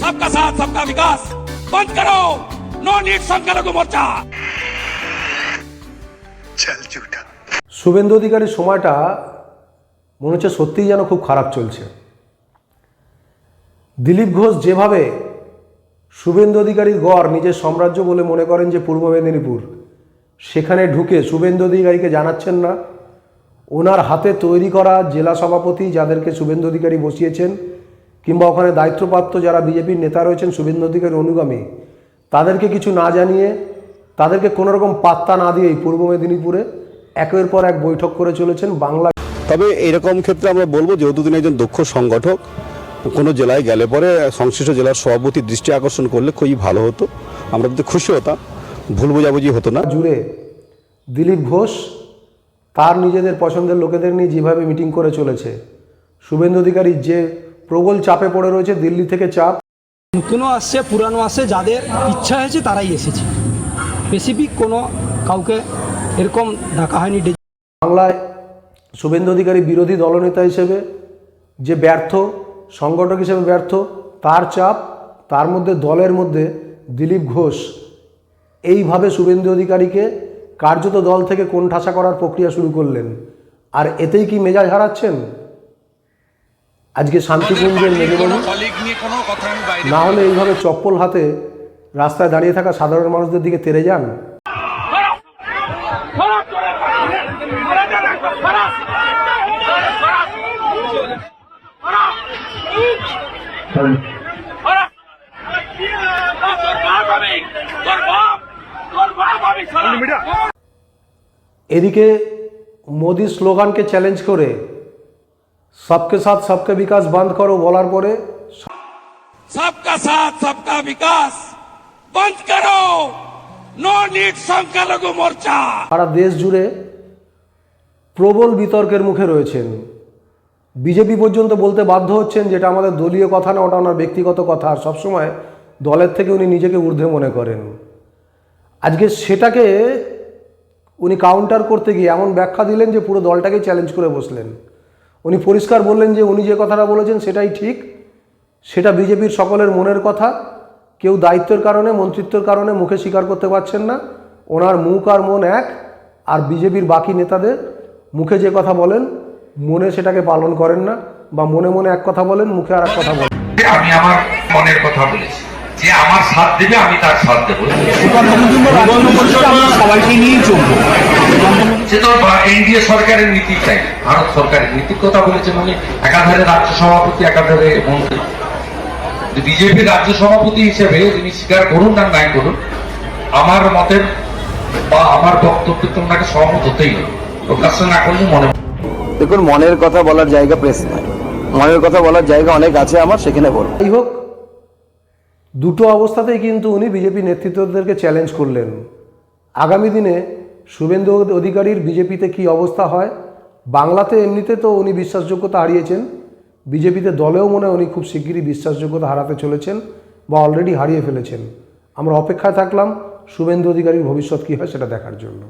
सबका साथ सबका विकास बंद करो नो नीट संख्यालघु मोर्चा चल झूठा শুভেন্দু অধিকারীর সময়টা মনে হচ্ছে সত্যিই যেন খুব খারাপ চলছে দিলীপ ঘোষ যেভাবে শুভেন্দু অধিকারীর গড় নিজের সাম্রাজ্য বলে মনে করেন যে পূর্ব মেদিনীপুর। সেখানে ঢুকে শুভেন্দু অধিকারীকে জানাচ্ছেন না। ওনার হাতে তৈরি করা জেলা সভাপতি যাদেরকে শুভেন্দু অধিকারী বসিয়েছেন কিংবা ওখানে দায়িত্বপ্রাপ্ত যারা বিজেপির নেতা রয়েছেন শুভেন্দু অধিকারীর অনুগামী, তাদেরকে কিছু না জানিয়ে, তাদেরকে কোনোরকম পাত্তা না দিয়েই পূর্ব মেদিনীপুরে একের পর এক বৈঠক করে চলেছেন বাংলা তবে এরকম ক্ষেত্রে আমরা বলব যেহেতু তিনি একজন দক্ষ সংগঠক কোনো জেলায় গেলে পরে সংশ্লিষ্ট জেলার সভাপতির দৃষ্টি আকর্ষণ করলে খুবই ভালো হতো। আমরা তো খুশি হতাম ভুল বোঝাবুঝি হতো না। জুড়ে দিলীপ ঘোষ তার নিজেদের পছন্দের লোকেদের নিয়ে যেভাবে মিটিং করে চলেছে শুভেন্দু অধিকারীর যে প্রবল চাপে পড়ে রয়েছে দিল্লি থেকে চাপ। নতুনও আসছে পুরানো আসছে যাদের ইচ্ছা হয়েছে তারাই এসেছে। স্পেসিফিক কোনো কাউকে এরকম ডাকা হয়নি। বাংলায় শুভেন্দু অধিকারী বিরোধী দলনেতা হিসেবে যে ব্যর্থ সংগঠক হিসেবে ব্যর্থ তার চাপ তার মধ্যে দলের মধ্যে দিলীপ ঘোষ। এইভাবে শুভেন্দু অধিকারীকে কার্যত দল থেকে কোন ঠাসা করার প্রক্রিয়া শুরু করলেন। আর এতেই কি মেজাজ হারাচ্ছেন? আজকে শান্তিকুঞ্জের মেজবাবু না হলে এইভাবে চপ্পল হাতে রাস্তায় দাঁড়িয়ে থাকা সাধারণ মানুষদের দিকে তেরে যান? এদিকে মোদি স্লোগানকে চ্যালেঞ্জ করে সবকে সাথ সবকে বিকাশ বন্ধ করো বলার পরে সবকা সাথ সবকা বিকাশ বন্ধ করো। নো নিড সংখ্যালঘু মোর্চা। সারা দেশ জুড়ে প্রবল বিতর্কের মুখে রয়েছেন। বিজেপি পর্যন্ত বলতে বাধ্য হচ্ছেন যেটা আমাদের দলীয় কথা না, ওটা ওনার ব্যক্তিগত কথা। আর সবসময় দলের থেকে উনি নিজেকে ঊর্ধ্বে মনে করেন। আজকে সেটাকে উনি কাউন্টার করতে গিয়ে এমন ব্যাখ্যা দিলেন যে পুরো দলটাকে চ্যালেঞ্জ করে বসলেন। উনি পরিষ্কার বললেন যে উনি যে কথাটা বলেছেন সেটাই ঠিক। সেটা বিজেপির সকলের মনের কথা। কেউ দায়িত্বের কারণে, মন্ত্রিত্বের কারণে মুখে স্বীকার করতে পারছেন না। ওনার মুখ আর মন এক। আর বিজেপির বাকি নেতাদের মুখে যে কথা বলেন মনে সেটাকে পালন করেন না বা মনে মনে এক কথা বলেন, মুখে আর এক কথা বলেন। আমি আমার মনের কথা বলেছি, যে আমার সাথ দেবে, আমি তার সাথ দেবো। সে তো এনডিএ সরকারের নীতি চাই, ভারত সরকারের নীতির কথা বলেছেন উনি একাধারে রাজ্য সভাপতি, একাধারে মন্ত্রী। বিজেপির রাজ্য সভাপতি হিসেবে তিনি স্বীকার করুন আর নাই করুন, আমার মতের বা আমার বক্তব্যে তো ওনাকে সহমত হতেই হবে। প্রকাশ্য না করলে মনে দেখুন, মনের কথা বলার জায়গা প্রেস নয় মনের কথা বলার জায়গা অনেক আছে আমার, সেখানে বলব যাই হোক, দুটো অবস্থাতেই কিন্তু উনি বিজেপি নেতৃত্বদেরকে চ্যালেঞ্জ করলেন। আগামী দিনে শুভেন্দু অধিকারীর বিজেপিতে কি অবস্থা হয়, বাংলাতে এমনিতে তো উনি বিশ্বাসযোগ্যতা হারিয়েছেন। বিজেপিতে দলেও মনে উনি খুব শিগগিরই বিশ্বাসযোগ্যতা হারাতে চলেছেন বা অলরেডি হারিয়ে ফেলেছেন। আমরা অপেক্ষায় থাকলাম শুভেন্দু অধিকারীর ভবিষ্যৎ কী হয় সেটা দেখার জন্য।